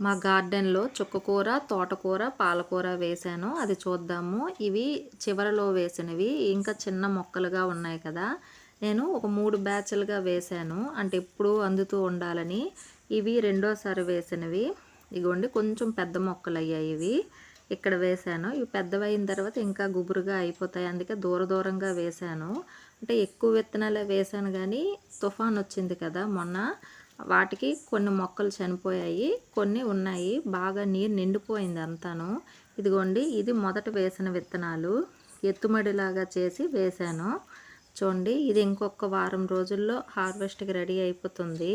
మా గార్డెన్లో చుక్కకూర తోటకూర పాలకూర వేశాను అది చూద్దాము. ఇవి చివరలో వేసినవి. ఇంకా చిన్న మొక్కలుగా ఉన్నాయి కదా. నేను ఒక మూడు బ్యాచ్లుగా వేశాను అంటే ఎప్పుడు అందుతూ ఉండాలని. ఇవి రెండోసారి వేసినవి. ఇగోండి కొంచెం పెద్ద మొక్కలు అయ్యాయి ఇవి. ఇక్కడ వేశాను ఇవి పెద్దవైన తర్వాత ఇంకా గుబురుగా అయిపోతాయి. అందుకే దూర దూరంగా వేశాను అంటే ఎక్కువ విత్తనాలే వేశాను కానీ తుఫాన్ వచ్చింది కదా మొన్న. వాటికి కొన్ని మొక్కలు చనిపోయాయి కొన్ని ఉన్నాయి. బాగా నీరు నిండిపోయింది అంతాను. ఇదిగోండి ఇది మొదట వేసిన విత్తనాలు. ఎత్తుమడిలాగా చేసి వేశాను. చూడండి ఇది ఇంకొక వారం రోజుల్లో హార్వెస్ట్కి రెడీ అయిపోతుంది.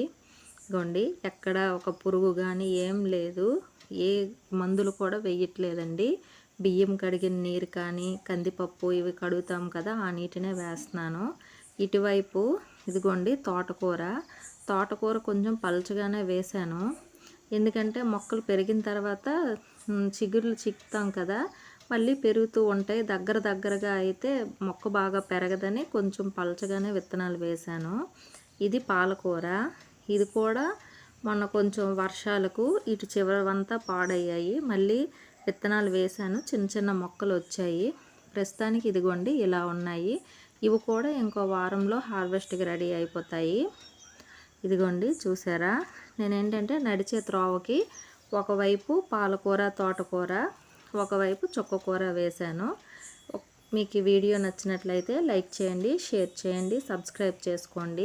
ఇదిగోండి ఎక్కడ ఒక పురుగు కానీ ఏం లేదు. ఏ మందులు కూడా వేయట్లేదండి. బియ్యం కడిగిన నీరు కానీ కందిపప్పు ఇవి కడుగుతాం కదా ఆ నీటినే వేస్తున్నాను. ఇటువైపు ఇదిగోండి తోటకూర. తోటకూర కొంచెం పలుచగానే వేశాను. ఎందుకంటే మొక్కలు పెరిగిన తర్వాత చిగుర్లు చిక్కుతాం కదా మళ్ళీ పెరుగుతూ ఉంటాయి. దగ్గర దగ్గరగా అయితే మొక్క బాగా పెరగదని కొంచెం పలచగానే విత్తనాలు వేశాను. ఇది పాలకూర. ఇది కూడా మొన్న కొంచెం వర్షాలకు ఇటు చివరంతా పాడయ్యాయి. మళ్ళీ విత్తనాలు వేశాను. చిన్న చిన్న మొక్కలు వచ్చాయి. ప్రస్తుతానికి ఇదిగోండి ఇలా ఉన్నాయి. ఇవి కూడా ఇంకో వారంలో హార్వెస్ట్కి రెడీ అయిపోతాయి. ఇదిగోండి చూసారా? నేనేంటంటే నడిచే త్రోవకి ఒకవైపు పాలకూర తోటకూర ఒకవైపు చుక్కకూర వేశాను. మీకు ఈ వీడియో నచ్చినట్లయితే లైక్ చేయండి షేర్ చేయండి సబ్స్క్రైబ్ చేసుకోండి.